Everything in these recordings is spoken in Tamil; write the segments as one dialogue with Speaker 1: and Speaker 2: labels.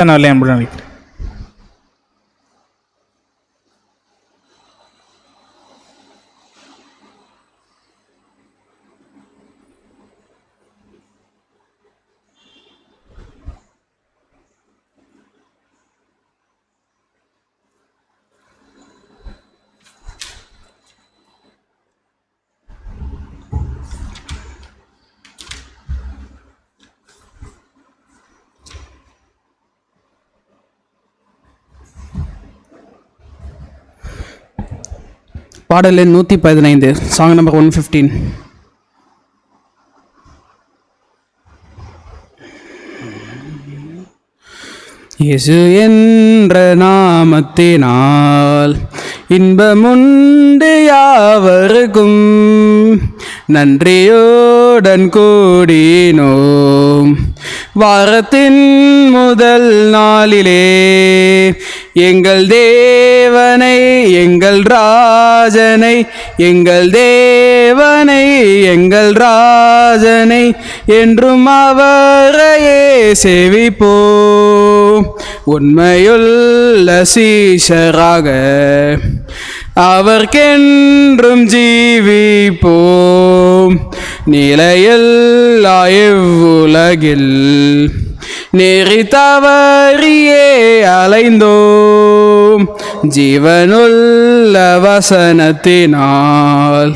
Speaker 1: ഞാൻ അല്ല ഞാൻ ഇവിടെ വിളിക്കാം
Speaker 2: பாடல் எண் நூற்றி பதினைந்து சாங் நம்பர் ஒன் ஃபிஃப்டீன் இயேசு என்ற நாமத்தினால் இன்பமுண்டு யாவருக்கும். நன்றியோடன் கூடினோம். வாரத்தின் முதல் நாளிலே எங்கள் தேவனை எங்கள் ராஜனை எங்கள் தேவனை எங்கள் ராஜனை என்றும் அவரையே செவிப்போ உண்மையுள்ள சீஷராக அவர்க்கென்றும் ஜீவிப்போம். நிலையில்லா இவ்வுலகில் நெறி தவறியே அலைந்தோம். ஜீவனுள்ள வசனத்தினால்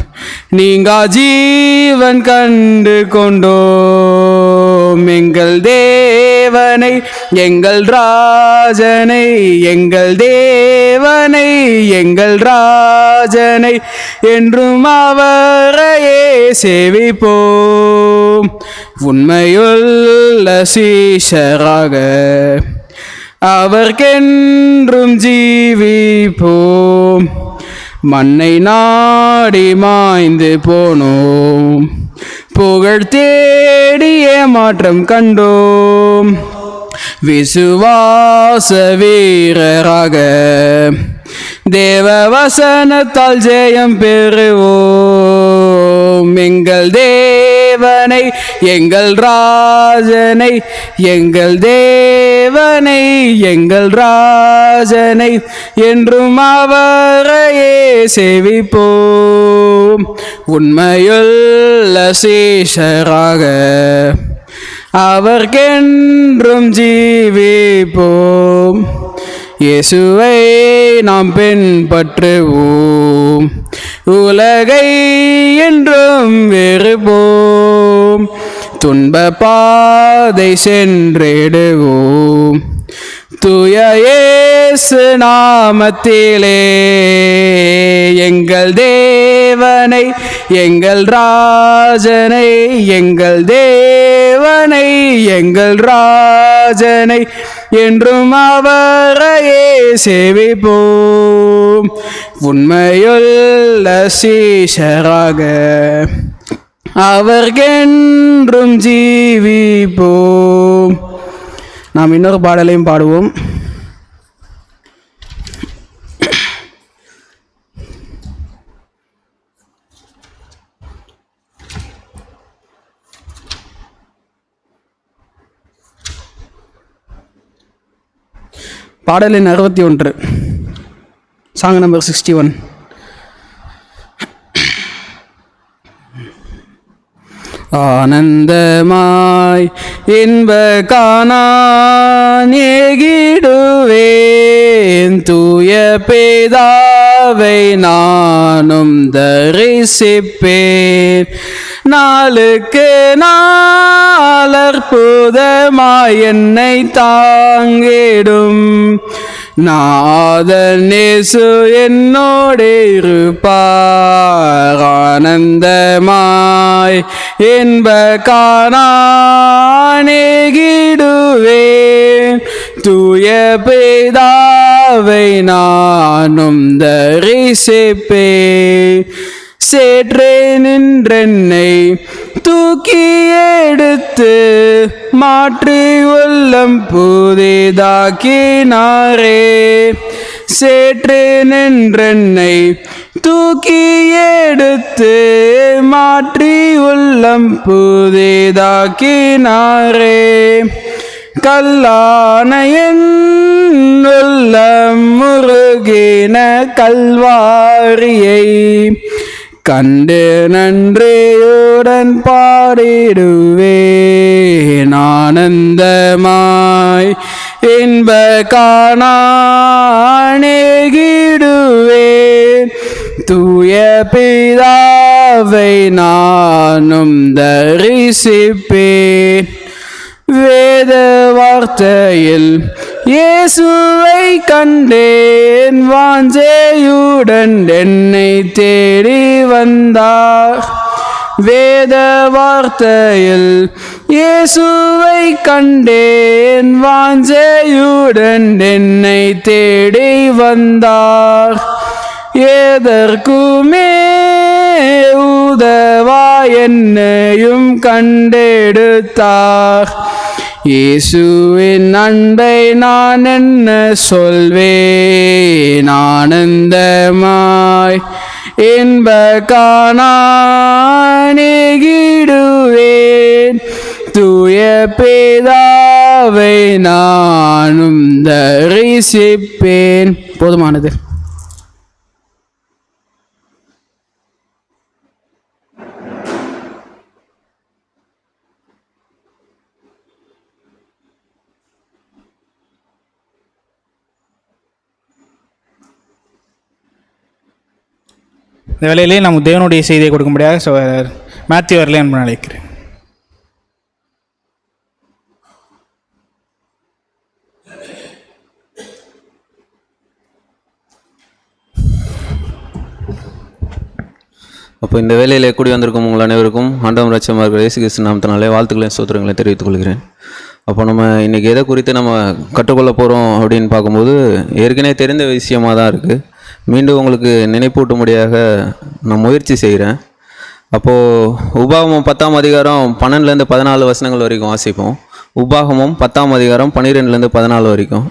Speaker 2: நீங்கா ஜீவன் கண்டு கொண்டோம். எங்கள் தே தேவனை எங்கள் ராஜனை எங்கள் தேவனை எங்கள் ராஜனை என்றும் அவரையே சேவிப்போம். உண்மையுள்ள சீஷராக அவர்க்கென்றும் ஜீவிப்போம். மண்ணை நாடி மாய்ந்து போனோம். புகழ் தேடிய மாற்றம் கண்டோம். விசுவாச வீரராக தேவ வசனத்தால் ஜெயம் பெறுவோம். எங்கள் தேவனை எங்கள் ராஜனை எங்கள் தேவனை எங்கள் ராஜனை என்றும் அவரையே சேவிப்போம். உண்மையுள்ள சீஷராக அவர்கென்றும் ஜீவிப்போம். இயேசுவை நாம் பின்பற்றுவோம். உலகை என்றும் வெறுப்போம். துன்ப பாதை சென்றிடுவோம். தூய இயேசு நாமத்திலே. எங்கள் தேவனை எங்கள் ராஜனை எங்கள் தேவனை எங்கள் ராஜனை என்றும் அவரையே சேவிப்போம். உண்மையுள்ள சீஷராக அவர்கென்றும் ஜீவிப்போம். நாம் இன்னொரு பாடலையும் பாடுவோம். பாடலின் அறுபத்தி ஒன்று சாங் நம்பர் சிக்ஸ்டி ஒன் ஆனந்தமாய் இன்ப காணேகிடுவேன் தூய பேதாவை நானும் தரிசிப்பேன். நாளுக்கு நாளற்புதமாய் என்னை தாங்கிடும். நாதன் நேசு என்னோடு இருப்பார் ஆனந்தமாய். என்ப காணேகிடுவேன் தூய பேதாவை நானும் தரிசிப்பேன். சேற்றே நின்றென்னை தூக்கி எடுத்து மாற்றி உள்ளம் புதிதாக்கினாரே. சேற்று நின்றென்னை தூக்கி எடுத்து மாற்றி உள்ளம் புதிதாக்கினாரே. கல்லான உள்ளம் முருகின கல்வாரியை கண்டு நன்றியுடன் பாடிடுவேன். ஆனந்தமாய் இன்ப காணேகிடுவேன் தூய பிதாவை நானும் தரிசிப்பேன். வேத வார்த்தையில் இயேசுவை கண்டேன் வாஞ்சேயுடன் என்னை தேடி வந்தார். வேத வார்த்தையில் இயேசுவை கண்டேன் வாஞ்சையுடன் என்னை தேடி வந்தார். ஏதற்குமே உதவா என்னையும் கண்டெடுத்தார். இயேசுவின் அன்பை நான் என்ன சொல்வேன்? ஆனந்தமாய் இன்ப காணேகிடுவேன் தூய பேதாவை நானும் தரிசிப்பேன். போதுமானது.
Speaker 1: இந்த வேலையிலே நம்ம தேவனுடைய செய்தியை கொடுக்கும்படியாக ஸோ மேத்யூ வரலே அன்பு நினைக்கிறேன்
Speaker 3: அப்போ இந்த வேலையில் கூடி வந்திருக்கும் உங்கள் அனைவருக்கும் ஆண்டவம் ரச்சமாக இயேசு கிறிஸ்து நாமத்தினாலே வாழ்த்துக்களையும் சோத்திரங்களையும் தெரிவித்துக் கொள்கிறேன் அப்போ நம்ம இன்றைக்கி எதை குறித்து நம்ம கற்றுக்கொள்ள போகிறோம் அப்படின்னு பார்க்கும்போது ஏற்கனவே தெரிந்த விஷயமாக தான் இருக்குது மீண்டும் உங்களுக்கு நினைப்பூட்டும்படியாக நான் முயற்சி செய்கிறேன். அப்போது உபாகமம் பத்தாம் அதிகாரம் பன்னெண்டுலேருந்து பதினாலு வசனங்கள் வரைக்கும் வாசிப்போம். உபாகமம் பத்தாம் அதிகாரம் பன்னிரெண்டுலேருந்து பதினாலு வரைக்கும்.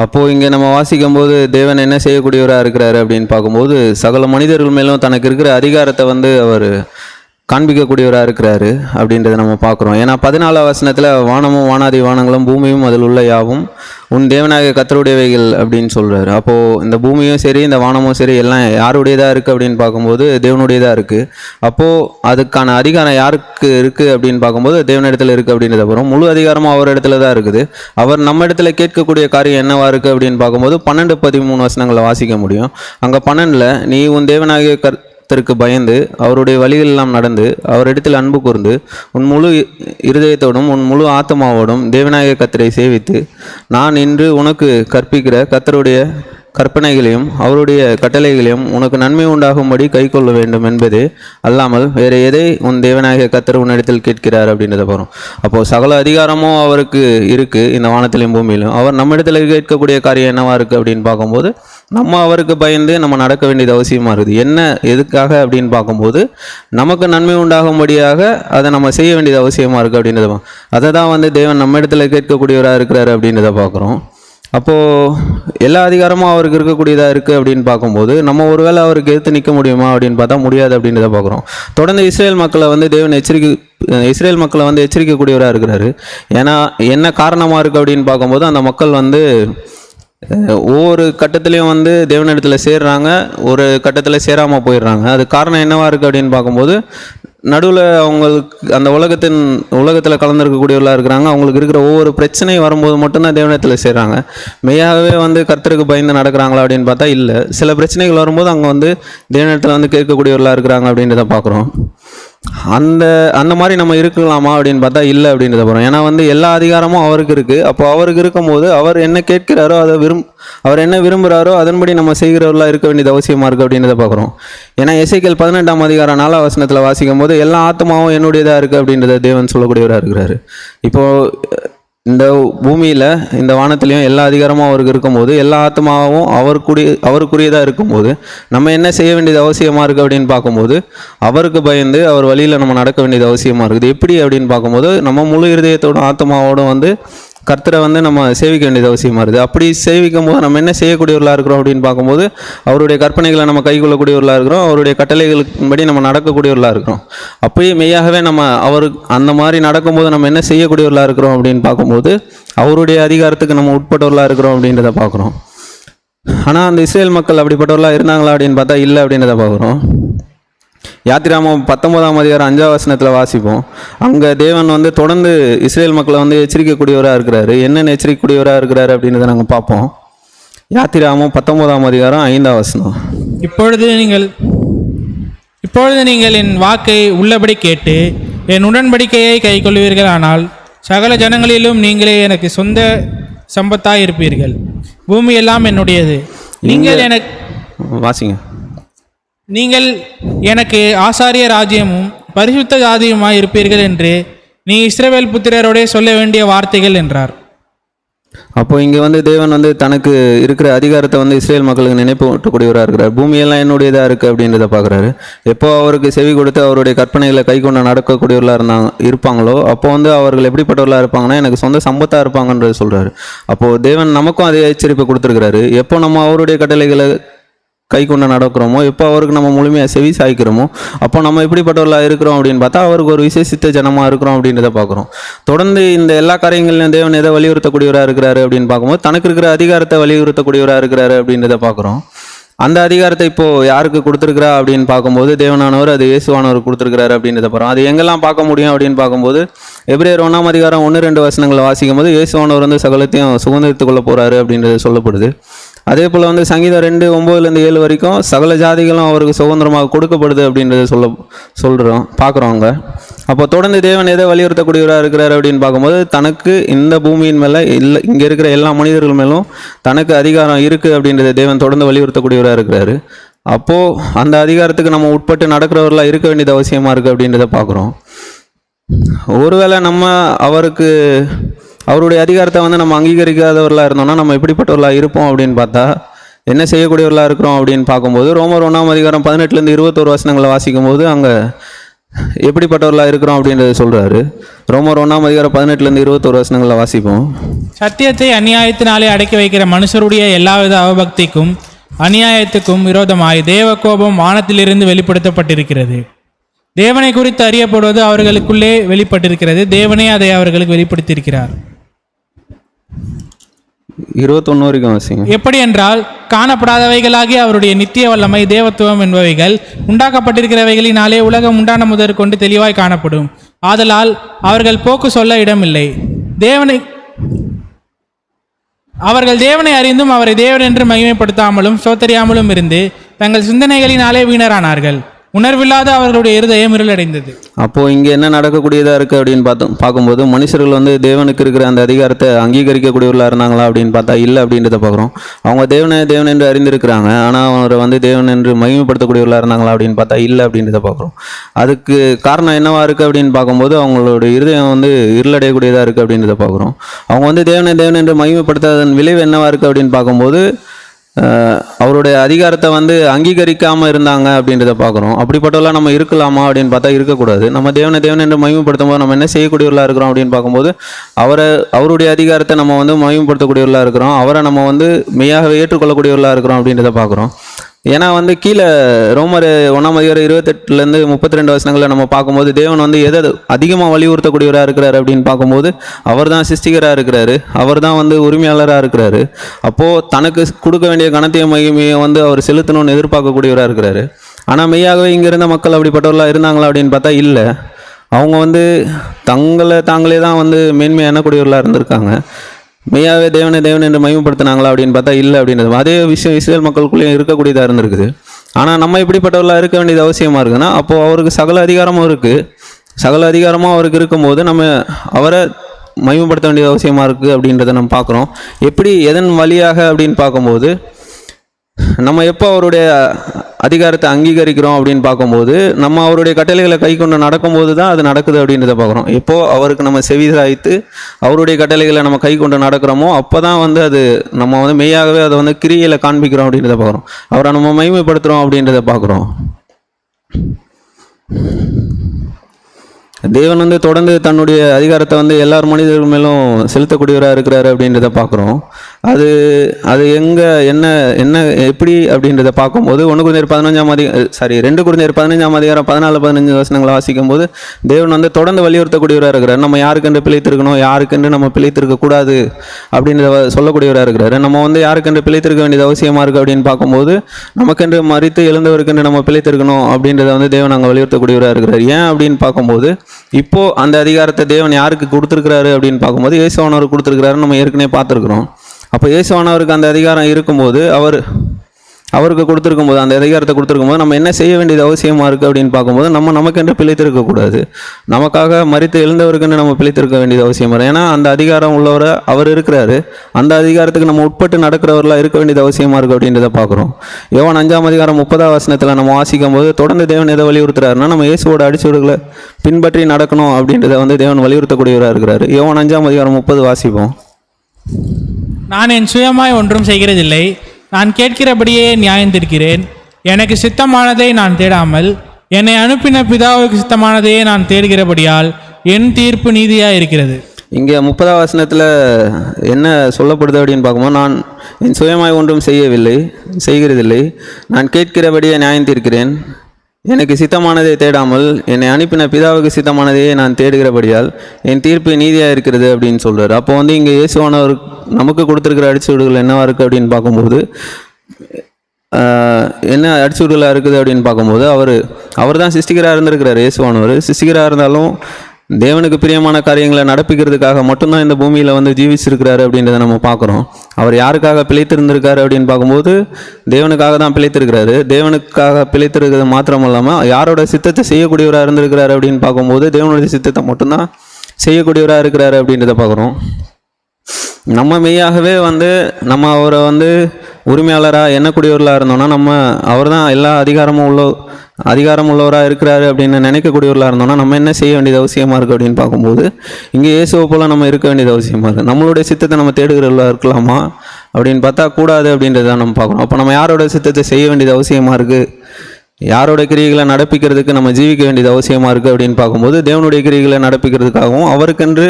Speaker 3: அப்போது இங்கே நம்ம வாசிக்கும்போது தேவன் என்ன செய்யக்கூடியவராக இருக்கிறாரு அப்படின்னு பார்க்கும்போது சகல மனிதர்கள் மேலும் தனக்கு இருக்கிற அதிகாரத்தை வந்து அவர் காண்பிக்கக்கூடியவராக இருக்கிறாரு அப்படின்றத நம்ம பார்க்குறோம். ஏன்னா பதினாலாம் வசனத்தில் வானமும் வானாதி வானங்களும் பூமியும் அதில் உள்ள யாவும் உன் தேவனாகிய கத்தருடையவைகள் அப்படின்னு சொல்கிறாரு அப்போது இந்த பூமியும் சரி இந்த வானமும் சரி எல்லாம் யாருடையதாக இருக்குது அப்படின்னு பார்க்கும்போது தேவனுடையதாக இருக்குது அப்போது அதுக்கான அதிகாரம் யாருக்கு இருக்குது அப்படின்னு பார்க்கும்போது தேவனிடத்தில் இருக்குது அப்படின்றத அப்புறம் முழு அதிகாரமும் அவர் இடத்துல தான் இருக்குது. அவர் நம்ம இடத்துல கேட்கக்கூடிய காரியம் என்னவா இருக்குது அப்படின்னு பார்க்கும்போது பன்னெண்டு பதிமூணு வசனங்களை வாசிக்க முடியும். அங்கே பன்னெண்டில் நீ உன் தேவனாகிய கர் கர்த்தருக்கு பயந்து அவருடைய வழிகளெல்லாம் நடந்து அவரிடத்தில் அன்பு கூர்ந்து உன் முழு இ- இருதயத்தோடும் உன் முழு ஆத்மாவோடும் தேவநாயக கத்தரை சேவித்து நான் இன்று உனக்கு கற்பிக்கிற கத்தருடைய கற்பனைகளையும் அவருடைய கட்டளைகளையும் உனக்கு நன்மை உண்டாகும்படி கை கொள்ள வேண்டும் என்பது அல்லாமல் வேறு எதை உன் தேவநாயக கத்தர் உன்னிடத்தில் கேட்கிறார் அப்படின்றத போகிறோம் அப்போது சகல அதிகாரமும் அவருக்கு இருக்குது இந்த வானத்திலும் பூமியிலும். அவர் நம்மிடத்தில் கேட்கக்கூடிய காரியம் என்னவாக இருக்குது அப்படின்னு பார்க்கும்போது நம்ம அவருக்கு பயந்து நம்ம நடக்க வேண்டியது அவசியமாக இருக்குது. என்ன எதுக்காக அப்படின்னு பார்க்கும்போது நமக்கு நன்மை உண்டாகும்படியாக அதை நம்ம செய்ய வேண்டியது அவசியமாக இருக்குது அப்படின்றத அதை தான் வந்து தேவன் நம்ம இடத்துல கேட்கக்கூடியவராக இருக்கிறாரு அப்படின்றத பார்க்குறோம். அப்போது எல்லா அதிகாரமும் அவருக்கு இருக்கக்கூடியதாக இருக்குது அப்படின்னு பார்க்கும்போது நம்ம ஒருவேளை அவருக்கு எதிர்த்து நிற்க முடியுமா அப்படின்னு பார்த்தா முடியாது அப்படின்றத பார்க்குறோம். தொடர்ந்து இஸ்ரேல் மக்களை வந்து தேவன் எச்சரிக்கை இஸ்ரேல் மக்களை வந்து எச்சரிக்கக்கூடியவராக இருக்கிறாரு. ஏன்னா என்ன காரணமாக இருக்குது அப்படின்னு பார்க்கும்போது அந்த மக்கள் வந்து ஒவ்வொரு கட்டத்துலேயும் வந்து தேவனிடத்தில் சேர்றாங்க ஒரு கட்டத்தில் சேராமல் போயிடுறாங்க. அது காரணம் என்னவாக இருக்குது அப்படின்னு பார்க்கும்போது நடுவில் அவங்களுக்கு அந்த உலகத்தின் உலகத்தில் கலந்துருக்கக்கூடியவர்களாக இருக்கிறாங்க. அவங்களுக்கு இருக்கிற ஒவ்வொரு பிரச்சனை வரும்போது மட்டும்தான் தேவனத்தில் செய்கிறாங்க மெய்யாகவே வந்து கர்த்தருக்கு பயந்து நடக்கிறாங்களா அப்படின்னு பார்த்தா இல்லை. சில பிரச்சனைகள் வரும்போது அங்கே வந்து தேவனத்தில் வந்து கேட்கக்கூடியவர்களாக இருக்கிறாங்க அப்படின்றத பார்க்குறோம். அந்த அந்த மாதிரி நம்ம இருக்கலாமா அப்படின்னு பார்த்தா இல்லை அப்படின்றத போகிறோம் ஏன்னா வந்து எல்லா அதிகாரமும் அவருக்கு இருக்குது அப்போ அவருக்கு இருக்கும்போது அவர் என்ன கேட்கிறாரோ அதை விரும் அவர் என்ன விரும்புகிறாரோ அதன்படி நம்ம செய்கிறவர்களாக இருக்க வேண்டியது அவசியமாக இருக்குது அப்படின்றத பார்க்குறோம். ஏன்னா இசைக்கல் பதினெட்டாம் அதிகாரம் நாலாம் வசனத்தில் வாசிக்கும் போது எல்லா ஆத்மாவும் என்னுடையதாக இருக்குது அப்படின்றத தேவன் சொல்லக்கூடியவராக இருக்கிறாரு. இப்போது இந்த பூமியில் இந்த வானத்திலையும் எல்லா அதிகாரமும் அவருக்கு இருக்கும்போது எல்லா ஆத்மாவும் அவருக்குரிய அவருக்குரியதாக இருக்கும்போது நம்ம என்ன செய்ய வேண்டியது அவசியமாக இருக்குது அப்படின்னு பார்க்கும்போது அவருக்கு பயந்து அவர் வழியில் நம்ம நடக்க வேண்டியது அவசியமாக இருக்குது. எப்படி அப்படின்னு பார்க்கும்போது நம்ம முழு இருதயத்தோடும் ஆத்மாவோடும் வந்து கர்த்தரை வந்து நம்ம சேவிக்க வேண்டியது அவசியமாக இருக்குது. அப்படி சேவிக்கும் போது நம்ம என்ன செய்யக்கூடியவர்களாக இருக்கிறோம் அப்படின்னு பார்க்கும்போது அவருடைய கற்பனைகளை நம்ம கைகொள்ளக்கூடியவர்களாக இருக்கிறோம். அவருடைய கட்டளைகளுக்குபடி நம்ம நடக்கக்கூடியவர்களாக இருக்கிறோம். அப்பயே மெய்யாகவே நம்ம அவர் அந்த மாதிரி நடக்கும்போது நம்ம என்ன செய்யக்கூடியவர்களாக இருக்கிறோம் அப்படின்னு பார்க்கும்போது அவருடைய அதிகாரத்துக்கு நம்ம உட்பட்டவர்களாக இருக்கிறோம் அப்படின்றத பார்க்குறோம். ஆனால் அந்த இஸ்ரேல் மக்கள் அப்படிப்பட்டவர்களாக இருந்தாங்களா அப்படின்னு பார்த்தா இல்லை அப்படின்றத பார்க்குறோம். யாத்திராமம் பத்தொன்பதாம் அதிகாரம் அஞ்சாம் வசனத்தில் வாசிப்போம். அங்கே தேவன் வந்து தொடர்ந்து இஸ்ரேல் மக்களை வந்து எச்சரிக்கக்கூடியவராக இருக்கிறாரு. என்னென்ன எச்சரிக்கக்கூடியவராக இருக்கிறாரு அப்படின்றத நாங்கள் பார்ப்போம். யாத்திராமம் பத்தொன்பதாம் அதிகாரம் ஐந்தாம் வசனம்.
Speaker 1: இப்பொழுது நீங்கள் இப்பொழுது நீங்கள் என் வாக்கை உள்ளபடி கேட்டு என் உடன்படிக்கையை கைக்கொள்வீர்கள். ஆனால் சகல ஜனங்களிலும் நீங்களே எனக்கு சொந்த சம்பத்தாய் இருப்பீர்கள். பூமி எல்லாம் என்னுடையது நீங்கள் எனக்கு
Speaker 3: வாசிங்க.
Speaker 1: நீங்கள் எனக்கு ஆசாரிய ராஜ்யமும் பரிசுத்த ஜாதியுமாய் இருப்பீர்கள் என்று நீ இஸ்ரவேல் புத்திரரோடே சொல்ல வேண்டிய வார்த்தைகள் என்றார்.
Speaker 3: அப்போ இங்கே வந்து தேவன் வந்து தனக்கு இருக்கிற அதிகாரத்தை வந்து இஸ்ரேல் மக்களுக்கு நினைப்பு ஊட்டக்கூடியவராக இருக்கிறார். பூமியெல்லாம் என்னுடையதாக இருக்குது அப்படின்றத பார்க்குறாரு. எப்போ அவருக்கு செவி கொடுத்து அவருடைய கற்பனைகளை கை கொண்டு நடக்கக்கூடியவர்களாக இருந்தாங்க இருப்பாங்களோ அப்போ வந்து அவர்கள் எப்படிப்பட்டவர்களாக இருப்பாங்கன்னா எனக்கு சொந்த சம்பத்தாக இருப்பாங்கன்றது சொல்கிறாரு அப்போது தேவன் நமக்கும் அதே எச்சரிப்பை கொடுத்துருக்கிறாரு. எப்போ நம்ம அவருடைய கட்டளைகளை கை கொண்டு நடக்கிறோமோ எப்போ அவருக்கு நம்ம முழுமையாக செவி சாய்க்கிறோமோ அப்போ நம்ம எப்படிப்பட்டவர்களாக இருக்கிறோம் அப்படின்னு பார்த்தா அவருக்கு ஒரு விசேஷித்த ஜனமாக இருக்கிறோம் அப்படின்றத பார்க்குறோம். தொடர்ந்து இந்த எல்லா காரியங்களிலும் தேவன் எதை வலியுறுத்தக்கூடியவராக இருக்கிறாரு அப்படின்னு பார்க்கும்போது தனக்கு இருக்கிற அதிகாரத்தை வலியுறுத்தக்கூடியவராக இருக்கிறாரு அப்படின்றத பார்க்குறோம். அந்த அதிகாரத்தை இப்போது யாருக்கு கொடுத்துருக்குறா அப்படின்னு பார்க்கும்போது தேவனானவர் அது இயேசுவானவர் கொடுத்துருக்கிறாரு அப்படின்றத பார்க்குறோம். அது எங்கெல்லாம் பார்க்க முடியும் அப்படின்னு பார்க்கும்போது எப்ரேயர் ஒன்றாம் அதிகாரம் ஒன்று ரெண்டு வசனங்களை வாசிக்கும் போது இயேசுவானவர் வந்து சகலத்தையும் சுதந்திரத்துக்குள்ளே போகிறாரு அப்படின்றது சொல்லப்படுது. அதே போல் வந்து சங்கீதம் ரெண்டு ஒம்போதுலேருந்து ஏழு வரைக்கும் சகல ஜாதிகளும் அவருக்கு சுதந்திரமாக கொடுக்கப்படுது அப்படின்றத சொல்ல சொல்கிறோம் பார்க்குறோம் அங்கே. அப்போ தொடர்ந்து தேவன் எதை வலியுறுத்தக்கூடியவராக இருக்கிறார் அப்படின்னு பார்க்கும்போது தனக்கு இந்த பூமியின் மேலே இல்லை இங்கே இருக்கிற எல்லா மனிதர்கள் மேலும் தனக்கு அதிகாரம் இருக்குது அப்படின்றத தேவன் தொடர்ந்து வலியுறுத்தக்கூடியவராக இருக்கிறாரு. அப்போது அந்த அதிகாரத்துக்கு நம்ம உட்பட்டு நடக்கிறவர்களாக இருக்க வேண்டியது அவசியமாக இருக்குது அப்படின்றத பார்க்குறோம். ஒருவேளை நம்ம அவருக்கு அவருடைய அதிகாரத்தை வந்து நம்ம அங்கீகரிக்காதவர்களாக இருந்தோம்னா நம்ம எப்படிப்பட்டவர்களாக இருப்போம் அப்படின்னு பார்த்தா என்ன செய்யக்கூடியவர்களாக இருக்கிறோம் அப்படின்னு பார்க்கும்போது ரோமர் ஒன்றாம் அதிகாரம் பதினெட்டுலேருந்து இருபத்தோரு வசனங்களை வாசிக்கும் போது அங்கே எப்படிப்பட்டவர்களாக இருக்கிறோம் அப்படின்றத சொல்கிறாரு ரோமர் ஒன்றாம் அதிகாரம் பதினெட்டுலேருந்து இருபத்தோரு வசனங்களை வாசிப்போம்.
Speaker 1: சத்தியத்தை அநியாயத்தினாலே அடக்கி வைக்கிற மனுஷருடைய எல்லாவித அவபக்திக்கும் அநியாயத்துக்கும் விரோதமாய் தேவ கோபம் வானத்திலிருந்து வெளிப்படுத்தப்பட்டிருக்கிறது. தேவனை குறித்து அறியப்படுவது அவர்களுக்குள்ளே வெளிப்பட்டிருக்கிறது. தேவனே அதை அவர்களுக்கு வெளிப்படுத்தியிருக்கிறார்.
Speaker 3: இருபத்தொன்னு வரைக்கும் வாசிங்க
Speaker 1: எப்படி என்றால் காணப்படாதவைகளாகிய அவருடைய நித்திய வல்லமை தேவத்துவம் என்பவைகள் உண்டாக்கப்பட்டிருக்கிறவைகளினாலே உலகம் உண்டான முதற் கொண்டு தெளிவாய் காணப்படும். ஆதலால் அவர்கள் போக்கு சொல்ல இடமில்லை. தேவனை அவர்கள் தேவனை அறிந்தும் அவரை தேவன் என்று மகிமைப்படுத்தாமலும் சோத்தறியாமலும் இருந்து தங்கள் சிந்தனைகளினாலே வீணரானார்கள். உணர்வில்லாத அவர்களுடைய இருதயம் இருளடைந்தது
Speaker 3: அப்போது இங்கே என்ன நடக்கக்கூடியதாக இருக்குது அப்படின்னு பார்த்தோம் பார்க்கும்போது மனுஷர்கள் வந்து தேவனுக்கு இருக்கிற அந்த அதிகாரத்தை அங்கீகரிக்கக்கூடியவர்களா இருந்தாங்களா அப்படின்னு பார்த்தா இல்லை அப்படின்றத பார்க்குறோம். அவங்க தேவனை தேவன் என்று அறிந்திருக்கிறாங்க. ஆனால் அவரை வந்து தேவன் என்று மகிமைப்படுத்தக்கூடியவர்களா இருந்தாங்களா அப்படின்னு பார்த்தா இல்லை அப்படின்றத பார்க்குறோம். அதுக்கு காரணம் என்னவா இருக்குது அப்படின்னு பார்க்கும்போது அவங்களோட இருதயம் வந்து இருளடையக்கூடியதாக இருக்குது அப்படின்றத பார்க்குறோம். அவங்க வந்து தேவனை தேவன் என்று மகிமைப்படுத்தாதன் விளைவு என்னவா இருக்குது அப்படின்னு பார்க்கும்போது அவருடைய அதிகாரத்தை வந்து அங்கீகரிக்காமல் இருந்தாங்க அப்படின்றத பார்க்குறோம். அப்படிப்பட்டவெல்லாம் நம்ம இருக்கலாமா அப்படின்னு பார்த்தா இருக்கக்கூடாது. நம்ம தேவனை தேவன் என்று மகிமைப்படுத்தும் போது நம்ம என்ன செய்யக்கூடியவர்களாக இருக்கிறோம் அப்படின்னு பார்க்கும்போது அவரை அவருடைய அதிகாரத்தை நம்ம வந்து மகிமைப்படுத்தக்கூடியவர்களாக இருக்கிறோம். அவரை நம்ம வந்து மெய்யாக ஏற்றுக்கொள்ளக்கூடியவர்களாக இருக்கிறோம் அப்படின்றத பார்க்குறோம். ஏன்னா வந்து கீழே ரோமர் ஒன்றாம் அதிகாரம் இருபத்தெட்டுலேருந்து முப்பத்தி ரெண்டு வசனங்களில் நம்ம பார்க்கும்போது தேவன் வந்து எதை அதிகமாக வலியுறுத்தக்கூடியவராக இருக்கிறாரு அப்படின்னு பார்க்கும்போது அவர் தான் சிஸ்டிகராக இருக்கிறாரு. அவர் தான் வந்து உரிமையாளராக இருக்கிறாரு. அப்போது தனக்கு கொடுக்க வேண்டிய கணத்தையும் மகிமையை வந்து அவர் செலுத்தணும்னு எதிர்பார்க்கக்கூடியவராக இருக்கிறாரு. ஆனால் மெய்யாகவே இங்கே இருந்த மக்கள் அப்படிப்பட்டவர்களாக இருந்தாங்களா அப்படின்னு பார்த்தா இல்லை. அவங்க வந்து தங்களை தாங்களே தான் வந்து மேன்மையான எண்ணக்கூடியவர்களாக இருந்திருக்காங்க. மெய்யாவே தேவனை தேவன் என்று மயமப்படுத்தினாங்களா அப்படின்னு பார்த்தா இல்லை அப்படின்றது. அதே விஷயம் இஸ்ரேல் மக்களுக்குள்ளேயும் இருக்கக்கூடியதாக இருந்திருக்குது. ஆனால் நம்ம இப்படிப்பட்டவர்களாக இருக்க வேண்டியது அவசியமாக இருக்குன்னா அப்போது அவருக்கு சகல அதிகாரமும் இருக்குது சகல அதிகாரமும் அவருக்கு இருக்கும்போது நம்ம அவரை மயமப்படுத்த வேண்டியது அவசியமாக இருக்குது அப்படின்றத நம்ம பார்க்குறோம். எப்படி எதன் வழியாக அப்படின்னு பார்க்கும்போது நம்ம எப்போ அவருடைய அதிகாரத்தை அங்கீகரிக்கிறோம் அப்படின்னு பார்க்கும்போது நம்ம அவருடைய கட்டளைகளை கை கொண்டு நடக்கும்போது தான் அது நடக்குது அப்படின்றத பார்க்குறோம். எப்போது அவருக்கு நம்ம செவிதாய்த்து அவருடைய கட்டளைகளை நம்ம கை கொண்டு நடக்கிறோமோ அப்போ தான் வந்து அது நம்ம வந்து மெய்யாகவே அதை வந்து கிரியையில் காண்பிக்கிறோம் அப்படின்றத பார்க்குறோம். அவரை நம்ம மகிமைப்படுத்துகிறோம் அப்படின்றத பார்க்குறோம். தேவன் வந்து தொடர்ந்து தன்னுடைய அதிகாரத்தை வந்து எல்லார் மனிதர்கள் மேலும் செலுத்தக்கூடியவராக இருக்கிறாரு அப்படின்றத பார்க்குறோம். அது அது எங்கே என்ன என்ன எப்படி அப்படின்றத பார்க்கும்போது ஒன்று குருந்தர் பதினஞ்சாம் அதிகம் சாரி ரெண்டு குருந்தர் பதினஞ்சாம் அதிகாரம் பதினாலு பதினஞ்சு வசனங்களை வாசிக்கும் போது தேவன் வந்து தொடர்ந்து வலியுறுத்தக்கூடியவராக இருக்கிறார். நம்ம யாருக்கென்று பிழைத்திருக்கணும்? யாருக்கென்று நம்ம பிழைத்திருக்க கூடாது அப்படின்றத சொல்லக்கூடியவராக இருக்கிறாரு. நம்ம வந்து யாருக்கென்று பிழைத்திருக்க வேண்டியது அவசியமாக இருக்குது அப்படின்னு பார்க்கும்போது நமக்கென்று மறித்து எழுந்தவருக்கென்று நம்ம பிழைத்திருக்கணும் அப்படின்றத வந்து தேவன் அங்கே வலியுறுத்தக்கூடியவராக இருக்கிறார். ஏன் அப்படின்னு பார்க்கும்போது இப்போது அந்த அதிகாரத்தை தேவன் யாருக்கு கொடுத்துருக்கிறாரு அப்படின்னு பார்க்கும்போது இயேசுவானவர் கொடுத்துருக்கிறாரு நம்ம ஏற்கனவே பார்த்துருக்குறோம். அப்போ இயேசுவானவருக்கு அந்த அதிகாரம் இருக்கும்போது அவர் அவருக்கு கொடுத்துருக்கும் போது அந்த அதிகாரத்தை கொடுத்துருக்கும் போது நம்ம என்ன செய்ய வேண்டியது அவசியமாக இருக்குது அப்படின்னு பார்க்கும்போது நம்ம நமக்கென்று பிழைத்திருக்கக்கூடாது நமக்காக மறித்து எழுந்தவருக்கென்று நம்ம பிழைத்திருக்க வேண்டியது அவசியமாக வரும் ஏன்னா அந்த அதிகாரம் உள்ளவரை அவர் இருக்கிறாரு. அந்த அதிகாரத்துக்கு நம்ம உட்பட்டு நடக்கிறவர்களாக இருக்க வேண்டியது அவசியமாக இருக்குது அப்படின்றத பார்க்குறோம். யோவான் அஞ்சாம் அதிகாரம் முப்பதாம் வசனத்தில் நம்ம வாசிக்கும் போது தொடர்ந்து தேவன் எதை வலியுறுத்துறாருன்னா நம்ம இயேசுவோட அடிச்சுவடுகளை பின்பற்றி நடக்கணும் அப்படின்றத வந்து தேவன் வலியுறுத்தக்கூடியவராக இருக்கிறாரு. யோவான் அஞ்சாம் அதிகாரம் முப்பது வாசிப்போம்.
Speaker 1: நான் என் சுயமாய் ஒன்றும் செய்கிறதில்லை. நான் கேட்கிறபடியே நியாயந்திருக்கிறேன் எனக்கு சித்தமானதை நான் தேடாமல் என்னை அனுப்பின பிதாவுக்கு சித்தமானதையே நான் தேடுகிறபடியால் என் தீர்ப்பு நீதியாக இருக்கிறது.
Speaker 3: இங்கே முப்பதாம் வசனத்தில் என்ன சொல்லப்படுது அப்படின்னு பார்க்கும்போது நான் என் சுயமாய் ஒன்றும் செய்யவில்லை செய்கிறதில்லை. நான் கேட்கிறபடியே நியாயம் தீர்க்கிறேன். எனக்கு சித்தமானதை தேடாமல் என்னை அனுப்பின பிதாவுக்கு சித்தமானதையே நான் தேடுகிறபடியால் என் தீர்ப்பு நீதியாக இருக்கிறது அப்படின்னு சொல்கிறார் அப்போ வந்து இங்கே இயேசுவானவர் நமக்கு கொடுத்துருக்கிற அடிச்சுவடுகள் என்னவா இருக்குது அப்படின்னு பார்க்கும்போது என்ன அடிச்சுவடுகளாக இருக்குது அப்படின்னு பார்க்கும்போது அவர் அவர் தான் சிருஷ்டிகராக இருந்திருக்கிறார் இயேசுவானவர். சிஸ்டிகராக இருந்தாலும் தேவனுக்கு பிரியமான காரியங்களை நடப்பிக்கிறதுக்காக மட்டும்தான் இந்த பூமியில் வந்து ஜீவிச்சிருக்கிறாரு அப்படின்றத நம்ம பார்க்குறோம். அவர் யாருக்காக பிழைத்திருந்திருக்காரு அப்படின்னு பார்க்கும்போது தேவனுக்காக தான் பிழைத்திருக்கிறாரு. தேவனுக்காக பிழைத்திருக்கிறது மாத்திரம் இல்லாமல் யாரோட சித்தத்தை செய்யக்கூடியவராக இருந்திருக்கிறாரு அப்படின்னு பார்க்கும்போது தேவனுடைய சித்தத்தை மட்டும்தான் செய்யக்கூடியவராக இருக்கிறாரு அப்படின்றத பார்க்குறோம். நம்ம மெய்யாகவே வந்து நம்ம அவரை வந்து உரிமையாளராக எண்ணக்கூடியவர்களாக இருந்தோம்னா நம்ம அவர் தான் எல்லா அதிகாரமும் உள்ள அதிகாரம் உள்ளவராக இருக்கிறாரு அப்படின்னு நினைக்கக்கூடியவர்களாக இருந்தோம்னா நம்ம என்ன செய்ய வேண்டியது அவசியமாக இருக்குது அப்படின்னு பார்க்கும்போது இங்கே இயேசுவை போல் நம்ம இருக்க வேண்டியது அவசியமாக இருக்குது நம்மளுடைய சித்தத்தை நம்ம தேடுகிறவர்களாக இருக்கலாமா அப்படின்னு பார்த்தா கூடாது அப்படின்றத நம்ம பார்க்கணும். அப்போ நம்ம யாரோட சித்தத்தை செய்ய வேண்டியது அவசியமாக இருக்குது யாரோட கிரிகளை நடப்பிக்கிறதுக்கு நம்ம ஜீவிக்க வேண்டியது அவசியமாக இருக்குது அப்படின்னு பார்க்கும்போது தேவனுடைய கிரிகளை நடப்பிக்கிறதுக்காகவும் அவருக்கென்று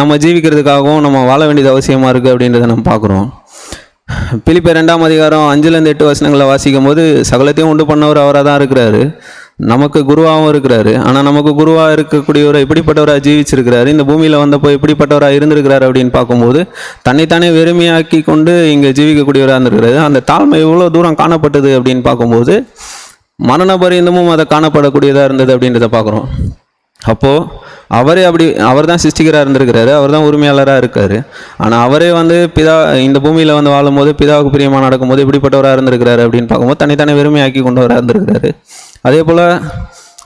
Speaker 3: நம்ம ஜீவிக்கிறதுக்காகவும் நம்ம வாழ வேண்டியது அவசியமாக இருக்குது அப்படின்றத நம்ம பார்க்குறோம். பிலிப்பை ரெண்டாம் அதிகாரம் அஞ்சுலேருந்து எட்டு வசனங்களை வாசிக்கும் போது சகலத்தையும் உண்டு பண்ணவர் அவராக தான் இருக்கிறாரு. நமக்கு குருவாகவும் இருக்கிறாரு. ஆனால் நமக்கு குருவாக இருக்கக்கூடியவராக இப்படிப்பட்டவராக ஜீவிச்சிருக்கிறாரு. இந்த பூமியில் வந்தப்போ இப்படிப்பட்டவராக இருந்திருக்கிறாரு அப்படின்னு பார்க்கும்போது தன்னைத்தானே வெறுமையாக்கி கொண்டு இங்கே ஜீவிக்கக்கூடியவராக இருந்திருக்கிறாரு. அந்த தாழ்மை எவ்வளோ தூரம் காணப்பட்டது அப்படின்னு பார்க்கும்போது மரண பரியந்தமும் அதை காணப்படக்கூடியதாக இருந்தது அப்படின்றத பார்க்குறோம். அப்போது அவரே அப்படி அவர் தான் சிருஷ்டிகராக இருந்திருக்கிறாரு அவர் தான் உரிமையாளராக இருக்கார். ஆனால் அவரே வந்து பிதா இந்த பூமியில் வந்து வாழும்போது பிதாவுக்கு பிரியமாக நடக்கும்போது எப்படிப்பட்டவராக இருந்திருக்கிறாரு அப்படின்னு பார்க்கும்போது தன்னைத்தானே வெறுமையாக்கி கொண்டவராக இருந்திருக்கிறாரு. அதே போல்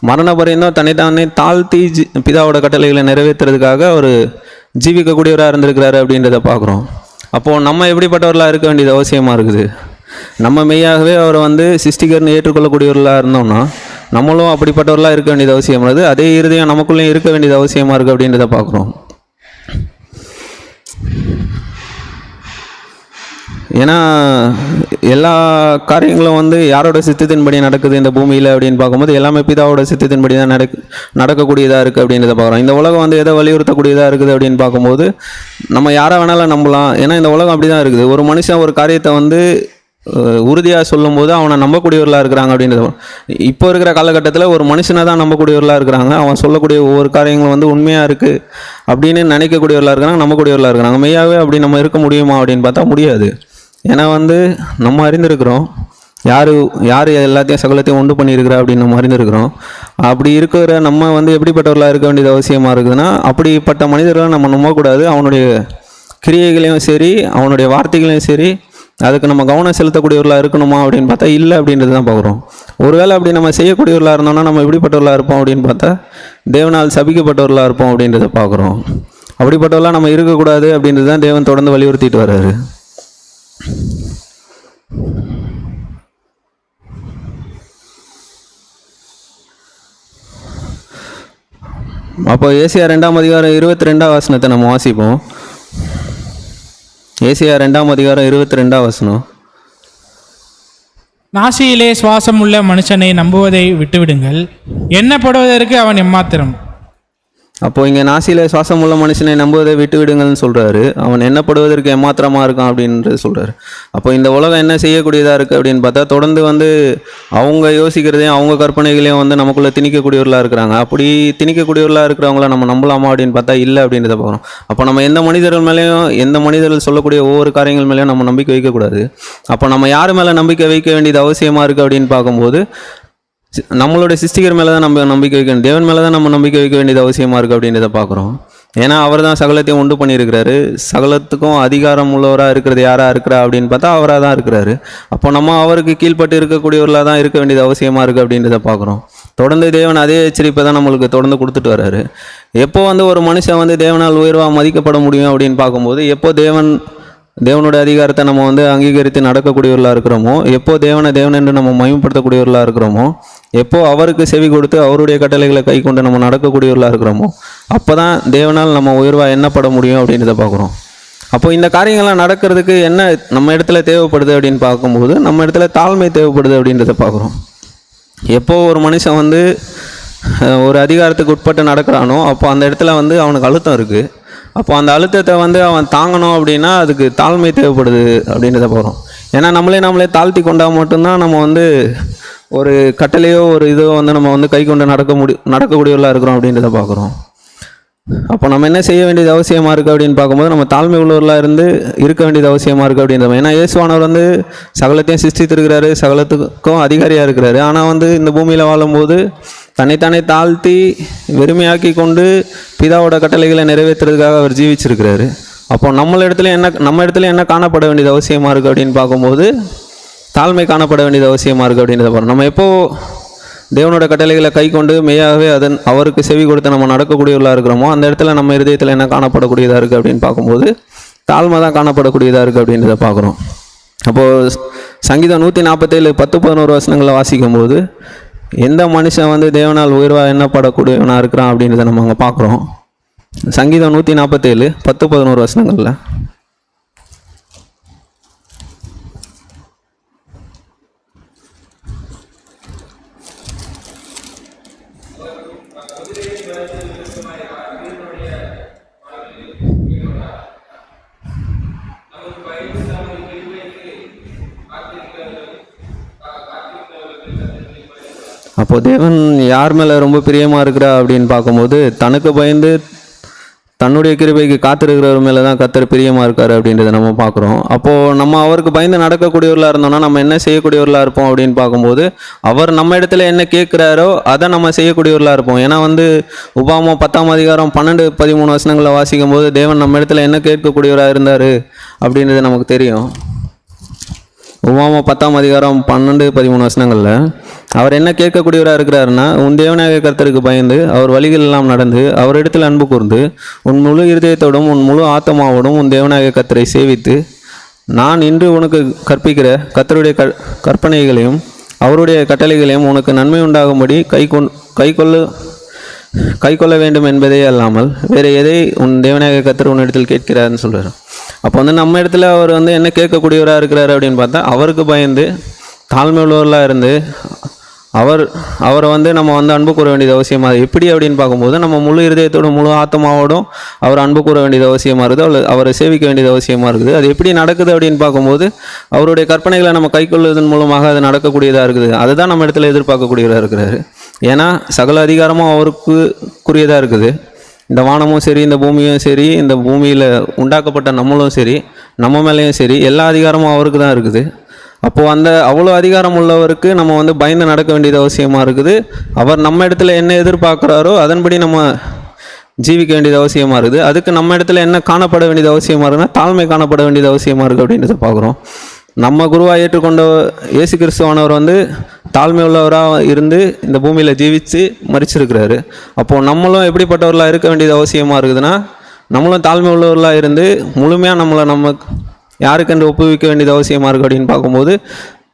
Speaker 3: மரண பரியந்தம் தன்னைத்தானே தாழ்த்தி ஜி பிதாவோட கட்டளைகளை நிறைவேற்றுறதுக்காக அவர் ஜீவிக்கக்கூடியவராக இருந்திருக்கிறாரு அப்படின்றத பார்க்குறோம். அப்போது நம்ம எப்படிப்பட்டவர்களாக இருக்க வேண்டியது அவசியமாக இருக்குது? நம்ம மெய்யாகவே அவரை வந்து சிருஷ்டிகர்னு ஏற்றுக்கொள்ளக்கூடியவர்களாக இருந்தோம்னா நம்மளும் அப்படிப்பட்டவர்களாக இருக்க வேண்டியது அவசியமானது அதே இருதயம் நமக்குள்ளேயும் இருக்க வேண்டியது அவசியமாக இருக்குது அப்படின்றத பார்க்குறோம். ஏன்னா எல்லா காரியங்களும் வந்து யாரோட சித்தத்தின்படி நடக்குது இந்த பூமியில் அப்படின்னு பார்க்கும்போது எல்லாமே பிதாவோட சித்தத்தின்படி தான் நடக்கு நடக்கக்கூடியதாக இருக்குது அப்படின்றத பார்க்குறோம். இந்த உலகம் வந்து எதை வலியுறுத்தக்கூடியதாக இருக்குது அப்படின்னு பார்க்கும்போது நம்ம யாரை வேணாலும் நம்பலாம். ஏன்னா இந்த உலகம் அப்படி தான் இருக்குது. ஒரு மனுஷன் ஒரு காரியத்தை வந்து உறுதியாக சொல்லும்போது அவனை நம்பக்கூடியவர்களாக இருக்கிறாங்க அப்படின்றது. இப்போ இருக்கிற காலகட்டத்தில் ஒரு மனுஷனை தான் நம்பக்கூடியவர்களாக இருக்கிறாங்க. அவன் சொல்லக்கூடிய ஒவ்வொரு காரியங்களும் வந்து உண்மையாக இருக்குது அப்படின்னு நினைக்கக்கூடியவர்களாக இருக்கிறாங்க நம்பக்கூடியவர்களாக இருக்கிறாங்க. மெய்யாகவே அப்படி நம்ம இருக்க முடியுமா அப்படின்னு பார்த்தா முடியாது. ஏன்னா வந்து நம்ம அறிந்திருக்கிறோம். யார் யார் எல்லாத்தையும் சகலத்தையும் உண்டு பண்ணியிருக்கிறா அப்படின்னு நம்ம அறிந்திருக்கிறோம். அப்படி இருக்கிற நம்ம வந்து எப்படிப்பட்டவர்களாக இருக்க வேண்டியது அவசியமாக இருக்குதுன்னா அப்படிப்பட்ட மனிதர்களை நம்ம நம்பக்கூடாது. அவனுடைய கிரியைகளையும் சரி அவனுடைய வார்த்தைகளையும் சரி அதுக்கு நம்ம கவனம் செலுத்தக்கூடியவர்களாக இருக்கணுமா அப்படின்னு பார்த்தா இல்லை அப்படின்றது தான் பார்க்குறோம். ஒருவேளை அப்படி நம்ம செய்யக்கூடியவர்களாக இருந்தோம்னா நம்ம எப்படிப்பட்டவர்களாக இருப்போம் அப்படின்னு பார்த்தா தேவனால் சபிக்கப்பட்டவர்களாக இருப்போம் அப்படின்றத பார்க்குறோம். அப்படிப்பட்டவர்களாக நம்ம இருக்கக்கூடாது அப்படின்றது தான் தேவன் தொடர்ந்து வலியுறுத்திட்டு வர்றாரு. அப்போ ஏசியா ரெண்டாம் அதிகாரம் இருபத்தி ரெண்டாம் வாசனத்தை நம்ம வாசிப்போம். ஏசியா ரெண்டாம் அதிகாரம் இருபத்தி ரெண்டாம் வசனம்.
Speaker 1: நாசியிலே சுவாசம் உள்ள மனுஷனை நம்புவதை விட்டுவிடுங்கள். எண்ணப்படுவதற்கு அவன் எம்மாத்திரம்.
Speaker 3: அப்போ இங்கே நாசியில் சுவாசம் உள்ள மனுஷனை நம்புவதை விட்டு விடுங்கள்னு சொல்கிறாரு அவன் எண்ணப்படுவதற்கு ஏமாத்திரமாக இருக்கான் அப்படின்றது சொல்கிறாரு அப்போ இந்த உலகம் என்ன செய்யக்கூடியதாக இருக்குது அப்படின்னு பார்த்தா தொடர்ந்து வந்து அவங்க யோசிக்கிறதையும் அவங்க கற்பனைகளையும் வந்து நமக்குள்ளே திணிக்கக்கூடியவர்களாக இருக்கிறாங்க. அப்படி திணிக்கக்கூடியவர்களாக இருக்கிறவங்கள நம்ம நம்பலாமா அப்படின்னு பார்த்தா இல்லை அப்படின்றத பார்க்குறோம் அப்போ நம்ம எந்த மனிதர்கள் மேலேயும் எந்த மனிதர்கள் சொல்லக்கூடிய ஒவ்வொரு காரியங்கள் மேலேயும் நம்ம நம்பிக்கை வைக்கக்கூடாது. அப்போ நம்ம யார் மேலே நம்பிக்கை வைக்க வேண்டியது அவசியமாக இருக்குது அப்படின்னு பார்க்கும்போது நம்மளுடைய சிஸ்டிகர் மேலே தான் நம்ம நம்பிக்கை வைக்க வேண்டிய தேவன் மேலே தான் நம்ம நம்பிக்கை வைக்க வேண்டியது அவசியமாக இருக்குது அப்படின்றத பார்க்குறோம் ஏன்னா அவர் தான் சகலத்தையும் உண்டு பண்ணியிருக்கிறாரு. சகலத்துக்கும் அதிகாரம் உள்ளவராக இருக்கிறது யாராக இருக்கிறா அப்படின்னு பார்த்தா அவராக தான் இருக்கிறாரு. அப்போ நம்ம அவருக்கு கீழ்ப்பட்டு இருக்கக்கூடியவர்களாக தான் இருக்க வேண்டியது அவசியமாக இருக்குது அப்படின்றத பார்க்குறோம் தொடர்ந்து தேவன் அதே எச்சரிப்பை தான் நம்மளுக்கு தொடர்ந்து கொடுத்துட்டு வர்றாரு. எப்போ வந்து ஒரு மனுஷன் வந்து தேவனால் உயர்வாக மதிக்கப்பட முடியும் அப்படின்னு பார்க்கும்போது எப்போ தேவன் தேவனுடைய அதிகாரத்தை நம்ம வந்து அங்கீகரித்து நடக்கக்கூடியவர்களாக இருக்கிறோமோ எப்போ தேவனை தேவன் என்று நம்ம மயம்படுத்தக்கூடியவர்களாக இருக்கிறோமோ எப்போ அவருக்கு செவி கொடுத்து அவருடைய கட்டளைகளை கை கொண்டு நம்ம நடக்கக்கூடியவர்களாக இருக்கிறோமோ அப்போ தான் தேவனால் நம்ம உயர்வாக என்னப்பட முடியும் அப்படின்றத பார்க்குறோம். அப்போ இந்த காரியங்கள்லாம் நடக்கிறதுக்கு என்ன நம்ம இடத்துல தேவைப்படுது அப்படின்னு பார்க்கும்போது நம்ம இடத்துல தாழ்மை தேவைப்படுது அப்படின்றத பார்க்குறோம். எப்போ ஒரு மனுஷன் வந்து ஒரு அதிகாரத்துக்கு உட்பட்டு நடக்கிறானோ அப்போ அந்த இடத்துல வந்து அவனுக்கு அழுத்தம் இருக்குது அப்போ அந்த அழுத்தத்தை வந்து அவன் தாங்கணும் அப்படின்னா அதுக்கு தாழ்மை தேவைப்படுது அப்படின்றத போகிறோம் ஏன்னா நம்மளே நம்மளே தாழ்த்தி கொண்டா மட்டும்தான் நம்ம வந்து ஒரு கட்டளையோ ஒரு இதோ வந்து நம்ம வந்து கை கொண்டு நடக்க முடி நடக்கக்கூடியவர்களாக இருக்கிறோம் அப்படின்றத பார்க்குறோம். அப்போ நம்ம என்ன செய்ய வேண்டியது அவசியமாக இருக்குது அப்படின்னு பார்க்கும்போது நம்ம தாழ்மை உள்ளவர்களாக இருந்து இருக்க வேண்டியது அவசியமாக இருக்குது அப்படின்றத ஏன்னா இயேசுவானவர் வந்து சகலத்தையும் சிருஷ்டித்திருக்கிறாரு சகலத்துக்கும் அதிகாரியாக இருக்கிறாரு. ஆனால் வந்து இந்த பூமியில் வாழும்போது தன்னைத்தானே தாழ்த்தி வெறுமையாக்கி கொண்டு பிதாவோட கட்டளைகளை நிறைவேற்றுறதுக்காக அவர் ஜீவிச்சிருக்கிறாரு. அப்போ நம்மள இடத்துல என்ன நம்ம இடத்துல என்ன காணப்பட வேண்டியது அவசியமாக இருக்குது அப்படின்னு பார்க்கும்போது தாழ்மை காணப்பட வேண்டியது அவசியமாக இருக்குது அப்படின்றத பாருங்கள் நம்ம எப்போ தேவனோட கட்டளைகளை கை கொண்டு மெய்யாகவே அதன் அவருக்கு செவி கொடுத்து நம்ம நடக்கக்கூடியவர்களாக இருக்கிறோமோ அந்த இடத்துல நம்ம இருதயத்தில் என்ன காணப்படக்கூடியதாக இருக்குது அப்படின்னு பார்க்கும்போது தாழ்மை தான் காணப்படக்கூடியதாக இருக்குது அப்படின்றத பார்க்குறோம். அப்போது சங்கீதம் நூற்றி நாற்பத்தேழு பத்து பதினோரு வசனங்களை வாசிக்கும்போது எந்த மனுஷன் வந்து தேவனால் உயர்வாக எண்ணப்படக்கூடியவனாக இருக்கிறான் அப்படின்றத நம்ம அங்கே பார்க்குறோம். சங்கீதம் நூற்றி நாற்பத்தேழு பத்து பதினோரு வசனங்களில். அப்போ தேவன் யார் மேலே ரொம்ப பிரியமாக இருக்கிறா அப்படின்னு பார்க்கும்போது தனக்கு பயந்து தன்னுடைய கிருபைக்கு காத்திருக்கிறவர் மேலே தான் கத்தர் பிரியமாக இருக்கார் அப்படின்றத நம்ம பார்க்குறோம். அப்போது நம்ம அவருக்கு பயந்து நடக்கக்கூடியவர்களாக இருந்தோம்னா நம்ம என்ன செய்யக்கூடியவர்களாக இருப்போம் அப்படின்னு பார்க்கும்போது அவர் நம்ம இடத்துல என்ன கேட்குறாரோ அதை நம்ம செய்யக்கூடியவர்களாக இருப்போம். ஏன்னா வந்து உபாமா பத்தாம் அதிகாரம் பன்னெண்டு பதிமூணு வசனங்களை வாசிக்கும் போது தேவன் நம்ம இடத்துல என்ன கேட்கக்கூடியவராக இருந்தார் அப்படின்றது நமக்கு தெரியும். உமாமா பத்தாம் அதிகாரம் பன்னெண்டு பதிமூணு வசனங்களில் அவர் என்ன கேட்கக்கூடியவராக இருக்கிறாருன்னா உன் தேவனாக கர்த்தருக்கு பயந்து அவர் வழிகள் எல்லாம் நடந்து அவரிடத்தில் அன்பு கூர்ந்து உன் முழு இருதயத்தோடும் உன் முழு ஆத்மாவோடும் உன் தேவனாக கர்த்தரை சேவித்து நான் இன்று உனக்கு கற்பிக்கிற கர்த்தருடைய க கற்பனைகளையும் அவருடைய கட்டளைகளையும் உனக்கு நன்மை உண்டாகும்படி கை கொண் கை கொள்ளு கை கொள்ள வேண்டும் என்பதே அல்லாமல் வேறு எதை உன் தேவநாயக கத்தர் உன்னிடத்தில் கேட்கிறாருன்னு சொல்கிறார் அப்போ வந்து நம்ம இடத்துல அவர் வந்து என்ன கேட்கக்கூடியவராக இருக்கிறார் அப்படின்னு பார்த்தா அவருக்கு பயந்து தாழ்மை உள்ளவர்களாக இருந்து அவர் அவரை வந்து நம்ம வந்து அன்பு கூற வேண்டியது அவசியமாக எப்படி அப்படின்னு பார்க்கும்போது நம்ம முழு இருதயத்தோடும் முழு ஆத்மாவோடும் அவர் அன்பு கூற வேண்டியது அவசியமாக இருக்குது? அவள் அவரை சேவிக்க வேண்டியது அவசியமாக இருக்குது? அது எப்படி நடக்குது அப்படின்னு பார்க்கும்போது அவருடைய கற்பனைகளை நம்ம கைக்கொள்வதன் மூலமாக அது நடக்கக்கூடியதாக இருக்குது? அதுதான் நம்ம இடத்துல எதிர்பார்க்கக்கூடியவராக இருக்கிறாரு. ஏன்னா சகல அதிகாரமும் அவருக்கு குறியதாக இருக்குது. இந்த வானமும் சரி இந்த பூமியும் சரி இந்த பூமியில் உண்டாக்கப்பட்ட நம்மளும் சரி நம்ம மேலேயும் சரி எல்லா அதிகாரமும் அவருக்கு தான் இருக்குது. அப்போது அந்த அவ்வளோ அதிகாரம் உள்ளவருக்கு நம்ம வந்து பயந்து நடக்க வேண்டியது அவசியமாக இருக்குது. அவர் நம்ம இடத்துல என்ன எதிர்பார்க்குறாரோ அதன்படி நம்ம ஜீவிக்க வேண்டியது அவசியமாக இருக்குது. அதுக்கு நம்ம இடத்துல என்ன காணப்பட வேண்டியது அவசியமாக இருக்குன்னா தாழ்மை காணப்பட வேண்டியது அவசியமாக இருக்குது அப்படின்றத பார்க்குறோம். நம்ம குருவாக ஏற்றுக்கொண்ட இயேசு கிறிஸ்துவானவர் வந்து தாழ்மை உள்ளவராக இருந்து இந்த பூமியில் ஜீவித்து மறிச்சிருக்கிறாரு அப்போது நம்மளும் எப்படிப்பட்டவர்களாக இருக்க வேண்டியது அவசியமாக இருக்குதுன்னா நம்மளும் தாழ்மை உள்ளவர்களாக இருந்து முழுமையாக நம்மளை நம்ம யாருக்கென்று ஒப்புவிக்க வேண்டியது அவசியமாக இருக்குது அப்படின்னு பார்க்கும்போது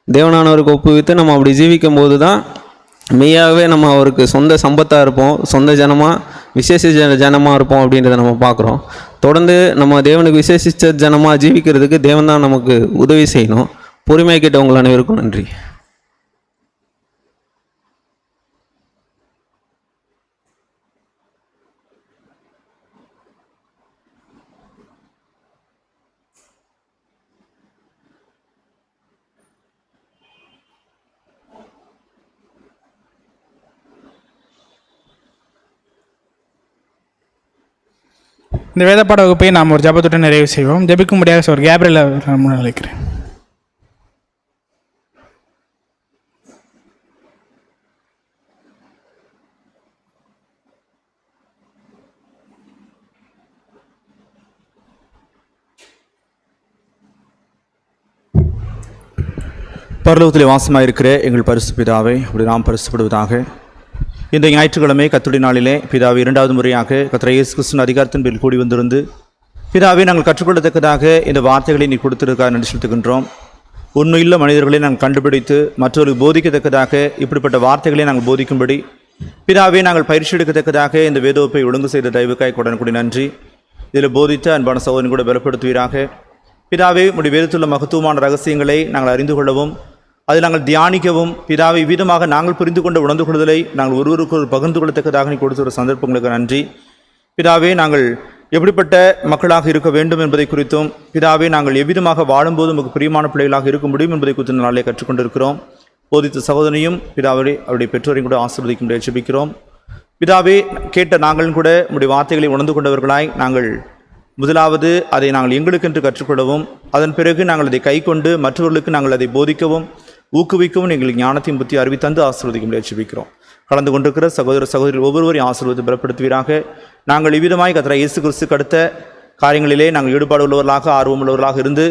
Speaker 3: தேவனானவருக்கு ஒப்புவித்து நம்ம அப்படி ஜீவிக்கும் போது தான் மெய்யாகவே நம்ம அவருக்கு சொந்த சம்பத்தாக இருப்போம் சொந்த ஜனமாக விசேஷ ஜன ஜனமாக இருப்போம் அப்படின்றத நம்ம பார்க்குறோம். தொடர்ந்து நம்ம தேவனுக்கு விசேஷித்த ஜனமாக ஜீவிக்கிறதுக்கு தேவன் தான் நமக்கு உதவி செய்யணும். பொறுமையாக கேட்ட உங்கள் அனைவருக்கும் நன்றி.
Speaker 1: இந்த வேதப்பாட வகுப்பை நாம் ஒரு ஜபத்துடன் நிறைவு செய்வோம். ஜபிக்கும்படியாக ஒரு கேப்ரில் முன்னிலைக்கிறேன்
Speaker 4: பரலோகத்தில் வாசமாயிருக்கிற எங்கள் பரிசு பிதாவை அப்படி நாம் பரிசுப்படுவதாக இந்த ஞாயிற்றுக்கிழமை கத்துடைய நாளிலே பிதாவை இரண்டாவது முறையாக கத்திர இயேசு கிறிஸ்துவின் அதிகாரத்தின் பேரில் கூடி வந்திருந்து பிதாவை நாங்கள் கற்றுக்கொள்ளத்தக்கதாக இந்த வார்த்தைகளை நீ கொடுத்திருக்க நன்றி செலுத்துகின்றோம் உண்மையுள்ள மனிதர்களை நாங்கள் கண்டுபிடித்து மற்றவர்களுக்கு போதிக்கத்தக்கதாக இப்படிப்பட்ட வார்த்தைகளை நாங்கள் போதிக்கும்படி பிதாவை நாங்கள் பயிற்சி எடுக்கத்தக்கதாக இந்த வேதோப்பை ஒழுங்கு செய்த தயவுக்காய் கொடன்குடி நன்றி. இதில் போதித்த அன்பான சகோதரன் கூட பலப்படுத்துவீராக. பிதாவே உடைய வேதத்துள்ள மகத்துவமான ரகசியங்களை நாங்கள் அறிந்து கொள்ளவும் அதை நாங்கள் தியானிக்கவும் பிதாவை விதமாக நாங்கள் புரிந்து கொண்ட உணர்ந்து கொள்ளுதலை நாங்கள் ஒருவருக்கு ஒரு பகிர்ந்து கொள்ளத்தக்கதாக நீ கொடுத்த ஒரு சந்தர்ப்பங்களுக்கு நன்றி. பிதாவே நாங்கள் எப்படிப்பட்ட மக்களாக இருக்க வேண்டும் என்பதை குறித்தும் பிதாவே நாங்கள் எவ்விதமாக வாழும்போது நமக்கு பிரியமான பிள்ளைகளாக இருக்க முடியும் என்பதை குறித்து நாளே கற்றுக்கொண்டிருக்கிறோம். போதித்த சகோதரனையும் பிதாவே அவருடைய பெற்றோரையும் கூட ஆசீர்வதிக்கும்படி ஜெபிக்கிறோம் பிதாவே கேட்ட நாங்களும் கூட உடைய வார்த்தைகளை உணர்ந்து கொண்டவர்களாய் நாங்கள் முதலாவது அதை நாங்கள் எங்களுக்கென்று கற்றுக்கொள்ளவும் அதன் பிறகு நாங்கள் அதை கைக்கொண்டு மற்றவர்களுக்கு நாங்கள் அதை போதிக்கவும் ஊக்குவிக்கவும் எங்களுக்கு ஞானத்தையும் புத்தி அறிவித்தந்து ஆசீர்வதிக்கும்படி ஜெபிக்கிறோம். கலந்து கொண்டிருக்கிற சகோதர சகோதரி ஒவ்வொருவரையும் ஆசீர்வதி பலப்படுத்துவீராக. நாங்கள் இவ்விதமாய் கத்திர இயேசு கிறிஸ்துக்கு அடுத்த காரியங்களிலே நாங்கள் ஈடுபாடு உள்ளவர்களாக ஆர்வம் உள்ளவர்களாக இருந்து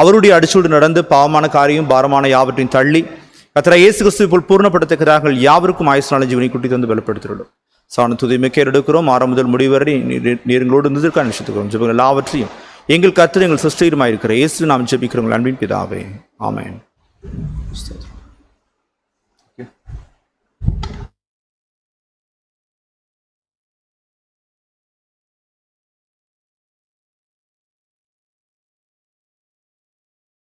Speaker 4: அவருடைய அடிச்சூடு நடந்து பாவமான காரியம் பாரமான யாவற்றையும் தள்ளி கத்திர இயேசு கிறிஸ்து போல் பூர்ணப்படுத்துகிறார்கள் யாவருக்கும் ஆயுசனால ஜீவனை குட்டி தந்து பலப்படுத்திவிடும் சாண துதிமை எடுக்கிறோம். ஆரம்ப முதல் முடிவரை நீர் நீர் எங்களோடு இருந்ததற்காக நினைச்சுக்கிறோம் ஜெபங்கள் எல்லாவற்றையும் எங்கள் கத்திர எங்கள் சிருஷ்டிகரமாக இருக்கிற இயேசு நாம் ஜெபிக்கிறோம். அன்பின் பிதாவே. ஆமேன். Is dat? Ja.